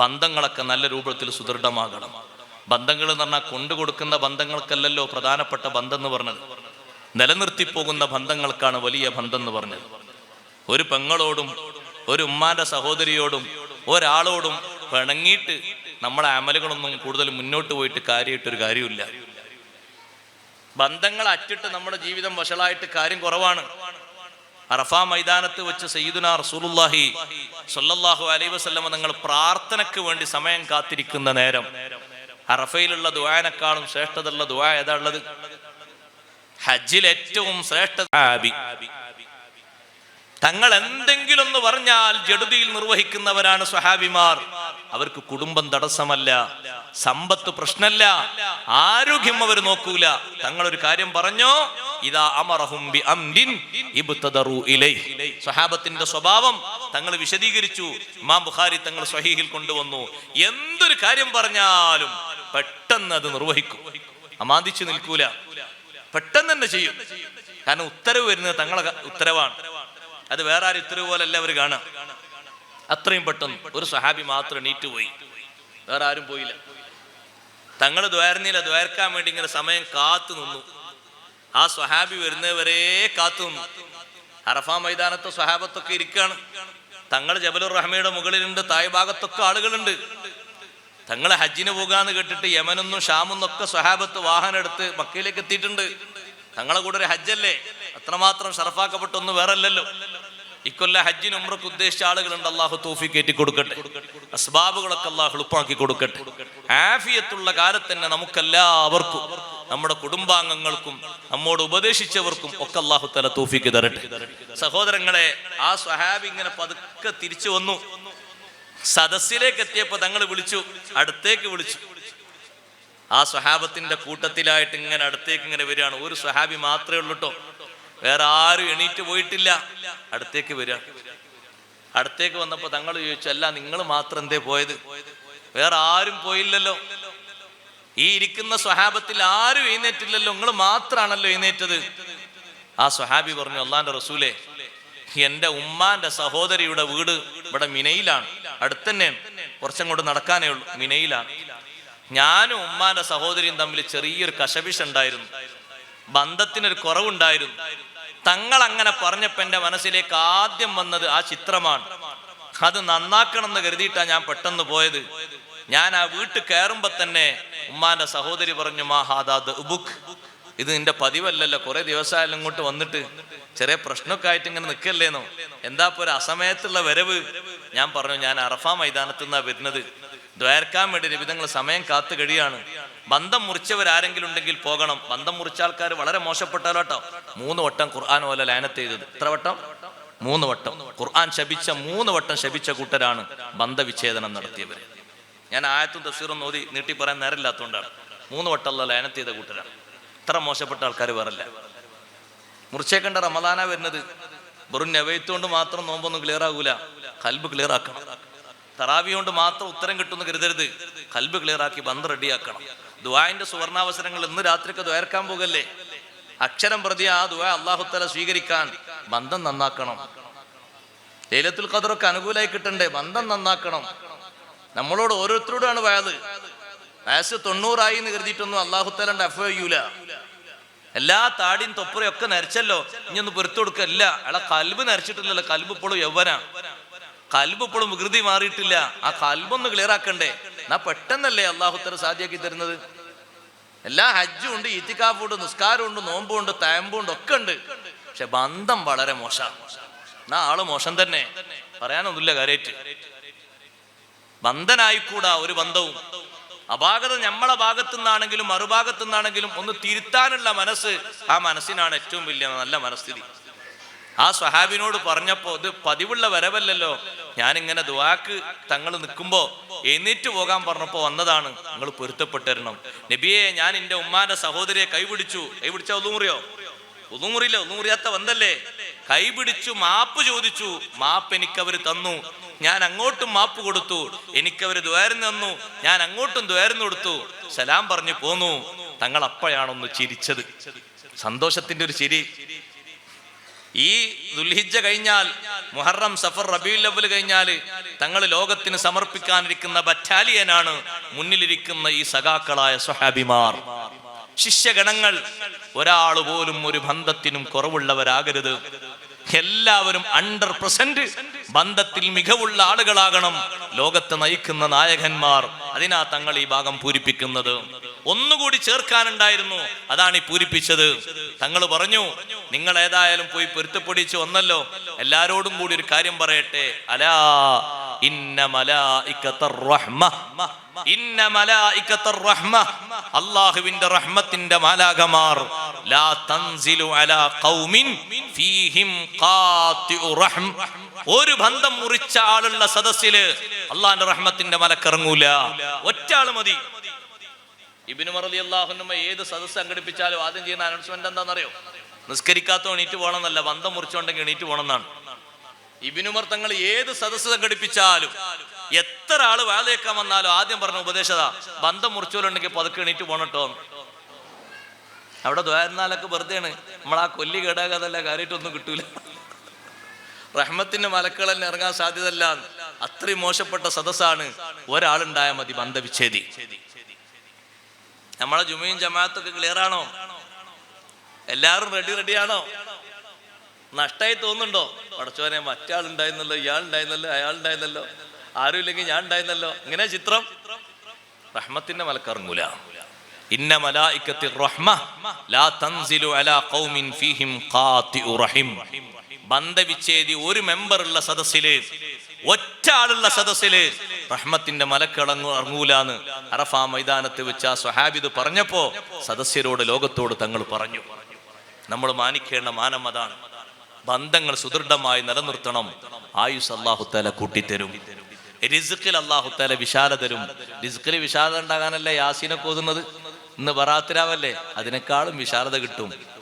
ബന്ധങ്ങളൊക്കെ നല്ല രൂപത്തിൽ സുദൃഢമാകണം. ബന്ധങ്ങൾ എന്ന് പറഞ്ഞാൽ കൊണ്ടു കൊടുക്കുന്ന ബന്ധങ്ങൾക്കല്ലല്ലോ പ്രധാനപ്പെട്ട ബന്ധം എന്ന് പറഞ്ഞത്. നിലനിർത്തിപ്പോകുന്ന ബന്ധങ്ങൾക്കാണ് വലിയ ബന്ധം എന്ന് പറഞ്ഞത്. ഒരു പെങ്ങളോടും ഒരു ഉമ്മാന്റെ സഹോദരിയോടും ഒരാളോടും പിണങ്ങിയിട്ട് നമ്മളെ അമലുകളൊന്നും കൂടുതൽ മുന്നോട്ട് പോയിട്ട് കാര്യമായിട്ടൊരു കാര്യമില്ല ബന്ധങ്ങൾ അറ്റിട്ട് നമ്മുടെ ജീവിതം വഷളായിട്ട് കാര്യം കുറവാണ്. അറഫ മൈതാനത്ത് വെച്ച് സയ്യിദുന റസൂലുള്ളാഹി സ്വല്ലല്ലാഹു അലൈഹി വസല്ലം നിങ്ങൾ പ്രാർത്ഥനയ്ക്ക് വേണ്ടി സമയം കാത്തിരിക്കുന്ന നേരം. അറഫയിലുള്ള ദുആനേക്കാളും ശ്രേഷ്ഠതയുള്ള ദുആ ഏതാ ഹജ്ജിൽ ഏറ്റവും ശ്രേഷ്ഠ തങ്ങൾ എന്തെങ്കിലും പറഞ്ഞാൽ ജഡുതിയിൽ നിർവഹിക്കുന്നവരാണ് സ്വഹാബിമാർ അവർക്ക് കുടുംബം തടസ്സമല്ല സമ്പത്ത് പ്രശ്നമല്ല ആരോഗ്യം അവർ നോക്കൂല. തങ്ങളൊരു കാര്യം പറഞ്ഞോ? ഇതാ അമറഹും ബി അംരിൻ ഇബ്തദറു സ്വഹാബത്തിന്റെ സ്വഭാവം തങ്ങൾ വിശദീകരിച്ചു. ഇമാം ബുഖാരി തങ്ങൾ സ്വഹീഹിൽ കൊണ്ടുവന്നു. എന്തൊരു കാര്യം പറഞ്ഞാലും പെട്ടെന്ന് അത് നിർവഹിക്കും. അമാന്തിച്ചു നിൽക്കൂല. പെട്ടെന്ന് തന്നെ ചെയ്യും. കാരണം ഉത്തരവ് വരുന്നത് തങ്ങളെ ഉത്തരവാണ്. അത് വേറെ ആരും ഉത്തരവ് പോലല്ല അവർ കാണാം അത്രയും പെട്ടെന്ന് ഒരു സഹാബി മാത്രം എണീറ്റ് പോയി. വേറെ ആരും പോയില്ല. തങ്ങൾ ദ്വാരനില ദ്വാരക്കാൻ വേണ്ടി ഇങ്ങനെ സമയം കാത്തു നിന്നു. ആ സ്വഹാബി വരുന്നവരെ കാത്തു നിന്നു. അറഫാ മൈതാനത്ത് സ്വഹാബത്തൊക്കെ ഇരിക്കുകയാണ് തങ്ങൾ ജബലുർ റഹ്മയുടെ മുകളിലുണ്ട് തായ് ഭാഗത്തൊക്കെ ആളുകളുണ്ട്. തങ്ങൾ ഹജ്ജിന് പോകാന്ന് കേട്ടിട്ട് യമനൊന്നും ഷാമൊന്നും ഒക്കെ സ്വഹാബത്ത് വാഹനം എടുത്ത് മക്കയിലേക്ക് എത്തിയിട്ടുണ്ട്. തങ്ങളെ കൂടെ ഒരു ഹജ്ജല്ലേ? അത്രമാത്രം ഷറഫാക്കപ്പെട്ടൊന്നും വേറെ അല്ലല്ലോ ഇക്കൊല്ല ഹജ്ജിന് ഉമ്രക്ക് ഉദ്ദേശിച്ച ആളുകളുണ്ട്. അള്ളാഹു തോഫി കയറ്റി കൊടുക്കട്ടെ അസ്ബാബുകളൊക്കെ അള്ളാഹു എളുപ്പമാക്കി കൊടുക്കട്ടെ. ആഫിയത്തുള്ള കാലത്ത് തന്നെ നമുക്കെല്ലാവർക്കും നമ്മുടെ കുടുംബാംഗങ്ങൾക്കും നമ്മോട് ഉപദേശിച്ചവർക്കും ഒക്കെ അള്ളാഹു തല തോഫിക്ക് തരട്ടെ. സഹോദരങ്ങളെ ആ സ്വഹാബി ഇങ്ങനെ പതുക്കെ തിരിച്ചു വന്നു. സദസ്സിലേക്ക് എത്തിയപ്പോ തങ്ങൾ വിളിച്ചു. അടുത്തേക്ക് വിളിച്ചു. ആ സ്വഹാബത്തിന്റെ കൂട്ടത്തിലായിട്ട് ഇങ്ങനെ അടുത്തേക്ക് ഇങ്ങനെ വരികയാണ്. ഒരു സ്വഹാബി മാത്രമേ ഉള്ളൂ കേട്ടോ വേറെ ആരും എണീറ്റ് പോയിട്ടില്ല. അടുത്തേക്ക് വരിക അടുത്തേക്ക് വന്നപ്പോ തങ്ങൾ ചോദിച്ചു അല്ല നിങ്ങൾ മാത്രം എന്തേ പോയത്? വേറെ ആരും പോയില്ലല്ലോ. ഈ ഇരിക്കുന്ന സ്വഹാബത്തിൽ ആരും എഴുന്നേറ്റില്ലല്ലോ. നിങ്ങൾ മാത്രാണല്ലോ എഴുന്നേറ്റത്. ആ സ്വഹാബി പറഞ്ഞു അള്ളാന്റെ റസൂലെ എന്റെ ഉമ്മാന്റെ സഹോദരിയുടെ വീട് ഇവിടെ മിനയിലാണ്. അടുത്തന്നെയാണ് കുറച്ചങ്ങോട്ട് നടക്കാനേ ഉള്ളൂ. മിനയിലാണ്. ഞാനും ഉമ്മാന്റെ സഹോദരിയും തമ്മിൽ ചെറിയൊരു കശപിശ ഉണ്ടായിരുന്നു. ബന്ധത്തിനൊരു കുറവുണ്ടായിരുന്നു. തങ്ങൾ അങ്ങനെ പറഞ്ഞപ്പോ എന്റെ മനസ്സിലേക്ക് ആദ്യം വന്നത് ആ ചിത്രമാണ്. അത് നന്നാക്കണം എന്ന് കരുതിയിട്ടാണ് ഞാൻ പെട്ടെന്ന് പോയത്. ഞാൻ ആ വീട്ടിൽ കയറുമ്പോ തന്നെ ഉമ്മാന്റെ സഹോദരി പറഞ്ഞു മാ ഹാദാദ് ഉബുക്ക് ഇത് നിന്റെ പതിവല്ലല്ലോ കുറെ ദിവസമായാലും ഇങ്ങോട്ട് വന്നിട്ട്. ചെറിയ പ്രശ്നമൊക്കെ ആയിട്ട് ഇങ്ങനെ നിൽക്കല്ലേന്നോ? എന്താ ഒരു അസമയത്തുള്ള വരവ്? ഞാൻ പറഞ്ഞു ഞാൻ അറഫ മൈതാനത്ത് നിന്നാ വരുന്നത്. ദ്വാരക്കാൻ വേണ്ടി വിധങ്ങൾ സമയം കാത്തു കഴിയാണ് ബന്ധം മുറിച്ചവരാരെങ്കിലും ഉണ്ടെങ്കിൽ പോകണം. ബന്ധം മുറിച്ച ആൾക്കാർ വളരെ മോശപ്പെട്ടാലോ കേട്ടോ മൂന്ന് വട്ടം ഖുർആൻ പോലെ ലയനത്ത് ചെയ്തത്. എത്ര വട്ടം? മൂന്ന് വട്ടം. ഖുർആൻ ശപിച്ച മൂന്ന് വട്ടം ശപിച്ച കൂട്ടരാണ് ബന്ധവിച്ഛേദനം നടത്തിയവർ ഞാൻ ആയത്തും തഫ്സീറും ഓതി നീട്ടി പറയാൻ നേരമില്ലാത്തതുകൊണ്ടാണ് മൂന്ന് വട്ടമുള്ള ലയനത്ത് ചെയ്ത കൂട്ടരാണ്. ഇത്ര മോശപ്പെട്ട ആൾക്കാർ വേറല്ല. മുറിച്ചേക്കേണ്ട റമദാന വരുന്നത്. വെറും നെവയത്തുകൊണ്ട് മാത്രം നോമ്പൊന്നും ക്ലിയർ ആകൂല കൽബ് ക്ലിയർ ആക്കണം. തറാവി കൊണ്ട് മാത്രം ഉത്തരം കിട്ടുമെന്ന് കരുതരുത്. കൽബ് ക്ലിയർ ആക്കി ബന്ധം റെഡിയാക്കണം ദുആന്റെ സുവർണാവസരങ്ങൾ ഇന്ന് രാത്രിക്ക് ദ്വയർക്കാൻ പോകല്ലേ? അക്ഷരം പ്രതി ആ ദുആ അള്ളാഹുത്തല സ്വീകരിക്കാൻ ബന്ധം നന്നാക്കണം. ലൈലത്തുൽ ഖദറൊക്കെ അനുകൂലമായി കിട്ടണ്ടേ? ബന്ധം നന്നാക്കണം. നമ്മളോട് ഓരോരുത്തരോടാണ് വയത് വയസ്സ് തൊണ്ണൂറായി എന്ന് കരുതിയിട്ടൊന്നും അള്ളാഹുത്തലന്റെ അഫ് ചെയ്യൂല. എല്ലാ താടിയും തൊപ്പറയും ഒക്കെ നരച്ചല്ലോ ഇനി ഒന്ന് പൊരുത്തു കൊടുക്കല്ല അയാളെ കൽബ് നരച്ചിട്ടില്ലല്ലോ കൽബ് ഇപ്പോഴും യൗവന. കൽബ് ഇപ്പോഴും വികൃതി മാറിയിട്ടില്ല. ആ കൽബൊന്ന് ക്ലിയർ ആക്കണ്ടേ? എന്നാ പെട്ടെന്നല്ലേ അള്ളാഹുത്തല സാധ്യമാക്കി തരുന്നത്? എല്ലാ ഹജ്ജും ഉണ്ട് ഈത്തിക്കാഫും ഉണ്ട് നിസ്കാരം ഉണ്ട് നോമ്പും ഉണ്ട് തയമ്പും ഉണ്ട് ഒക്കെ ഉണ്ട്. പക്ഷെ ബന്ധം വളരെ മോശം എന്നാ ആൾ മോശം തന്നെ. പറയാനൊന്നുമില്ല കാര്യറ്റ് ബന്ധനായിക്കൂടാ ഒരു ബന്ധവും. അപാകത നമ്മളെ ഭാഗത്തു നിന്നാണെങ്കിലും മറുഭാഗത്തു നിന്നാണെങ്കിലും ഒന്ന് തിരുത്താനുള്ള മനസ്സ് ആ മനസ്സിനാണ് ഏറ്റവും വലിയ നല്ല മനസ്ഥിതി. ആ സ്വഹാബിനോട് പറഞ്ഞപ്പോ ഇത് പതിവുള്ള വരവല്ലല്ലോ. ഞാനിങ്ങനെ ദുവാക്ക് തങ്ങൾ നിൽക്കുമ്പോ എഴുന്നേറ്റ് പോകാൻ പറഞ്ഞപ്പോ വന്നതാണ്. നിങ്ങൾ പൊരുത്തപ്പെട്ടിരണം. നബിയെ ഞാൻ എന്റെ ഉമ്മാന്റെ സഹോദരിയെ കൈപിടിച്ചു. കൈപിടിച്ച ഒന്നുമുറിയോ ഒന്നുമുറിയില്ല ഒന്നുമുറിയാത്ത വന്നല്ലേ കൈപിടിച്ചു മാപ്പ് ചോദിച്ചു. മാപ്പ് എനിക്കവര് തന്നു. ഞാൻ അങ്ങോട്ടും മാപ്പ് കൊടുത്തു. എനിക്കവര് ദ്വാരം തന്നു ഞാൻ അങ്ങോട്ടും ദ്വാരം കൊടുത്തു. സലാം പറഞ്ഞു പോന്നു. തങ്ങൾ അപ്പോഴാണൊന്ന് ചിരിച്ചത്. സന്തോഷത്തിന്റെ ഒരു ചിരി. ഈ ദുൽഹിജ കഴിഞ്ഞാൽ മുഹറം സഫർ റബീൽ ലവൽ കഴിഞ്ഞാൽ തങ്ങൾ ലോകത്തിന് സമർപ്പിക്കാനിരിക്കുന്ന ബറ്റാലിയനാണ് മുന്നിലിരിക്കുന്ന ഈ സഖാക്കളായ സ്വഹാബിമാർ. ശിഷ്യഗണങ്ങൾ ഒരാൾ പോലും ഒരു ബന്ധത്തിനും കുറവുള്ളവരാകരുത്. എല്ലാവരും അണ്ടർ പ്രസന്റ് ബന്ധത്തിൽ മികവുള്ള ആളുകളാകണം. ലോകത്തെ നയിക്കുന്ന നായകന്മാർ അതിനാ തങ്ങൾ ഈ ഭാഗം പൂരിപ്പിക്കുന്നത്. ഒന്നുകൂടി ചേർക്കാനുണ്ടായിരുന്നു. അതാണ് ഈ പൂരിപ്പിച്ചത്. തങ്ങൾ പറഞ്ഞു നിങ്ങൾ ഏതായാലും പോയി പൊരുത്തപ്പൊടിച്ച് വന്നല്ലോ. എല്ലാരോടും കൂടി ഒരു കാര്യം പറയട്ടെ. അലാ റഹ്മത്തിന്റെ മാലാകമാർ ലാ തൻസിലു അലാ ഖൗമിൻ ഫീഹിം ഒരു ബന്ധം മുറിച്ച ആളുള്ള സദസ്സിൽ അള്ളാന്റെ റഹ്മത്തിന്റെ മലക്കിറങ്ങൂല. ഒറ്റ ആൾ മതി. ഇബിനു മറലി അള്ളാഹുനുമ്മ ഏത് സദസ്സ് സംഘടിപ്പിച്ചാലും ആദ്യം ചെയ്യുന്ന അനൗൺസ്മെന്റ് എന്താണെന്നറിയോ? നിസ്കരിക്കാത്ത എണീറ്റ് പോകണമെന്നല്ല ബന്ധം മുറിച്ചുകൊണ്ടെങ്കിൽ എണീറ്റ് പോകണമെന്നാണ്. ഇബിനുമർ തങ്ങൾ ഏത് സദസ്സ് സംഘടിപ്പിച്ചാലും എത്ര ആൾ വാതേക്കാൻ വന്നാലും ആദ്യം പറഞ്ഞ ഉപദേശത ബന്ധം മുറിച്ചോലുണ്ടെങ്കിൽ പതുക്കെ എണീറ്റ് പോണട്ടോ അവിടെ ദ്വാരനാലൊക്കെ നമ്മൾ ആ കൊല്ലി കേടാകാതല്ല കാര്യമായിട്ടൊന്നും കിട്ടൂല. റഹ്മത്തിന്റെ മലക്കൾ ഇറങ്ങാൻ സാധ്യതല്ല അത്രയും മോശപ്പെട്ട സദസ്സാണ് ഒരാളുണ്ടായാൽ മതി ബന്ധവിച്ഛേദി നമ്മളെ ജുമയും ജമാഅത്തൊക്കെ ക്ലിയർ ആണോ? എല്ലാവരും റെഡി റെഡിയാണോ നഷ്ടമായി തോന്നുന്നുണ്ടോ? പടച്ചോനെ ഉണ്ടായിരുന്നല്ലോ അയാൾ ഉണ്ടായിരുന്നല്ലോ ആരും ഇല്ലെങ്കിൽ ഞാൻ ഉണ്ടായിരുന്നല്ലോ ഇങ്ങനെ ചിത്രം? റഹ്മത്തിന്റെ മലക്കറങ്ങൂല. ഇന്ന റഹ്മ ലാ തൻസിലു അലാ ഖൗമിൻ ഫീഹിം ഖാതിഉ റഹിം. ഒരു ഒറ്റ ആളുള്ള സദസ്സിൽ റഹ്മത്തിന്റെ മലക്കിളങ്ങു ഇറങ്ങൂലാന്ന് അറഫ മൈതാനത്ത് വെച്ച് ആ സ്വഹാബിദ് പറഞ്ഞപ്പോ സദസ്യരോട് ലോകത്തോട് തങ്ങൾ പറഞ്ഞു. നമ്മൾ മാനിക്കേണ്ട മാനം അതാണ്. ബന്ധങ്ങൾ സുദൃഢമായി നിലനിർത്തണം. ആയുസ് അള്ളാഹുത്താല കൂട്ടിത്തരും. റിസുക്കിൽ അള്ളാഹുത്താല വിശാല തരും. റിസുക്കിൽ വിശാലത ഉണ്ടാകാനല്ലേ യാസീനെ കോതുന്നത്? ഇന്ന് ബറാത്തിരാവല്ലേ അതിനേക്കാളും വിശാലത കിട്ടും.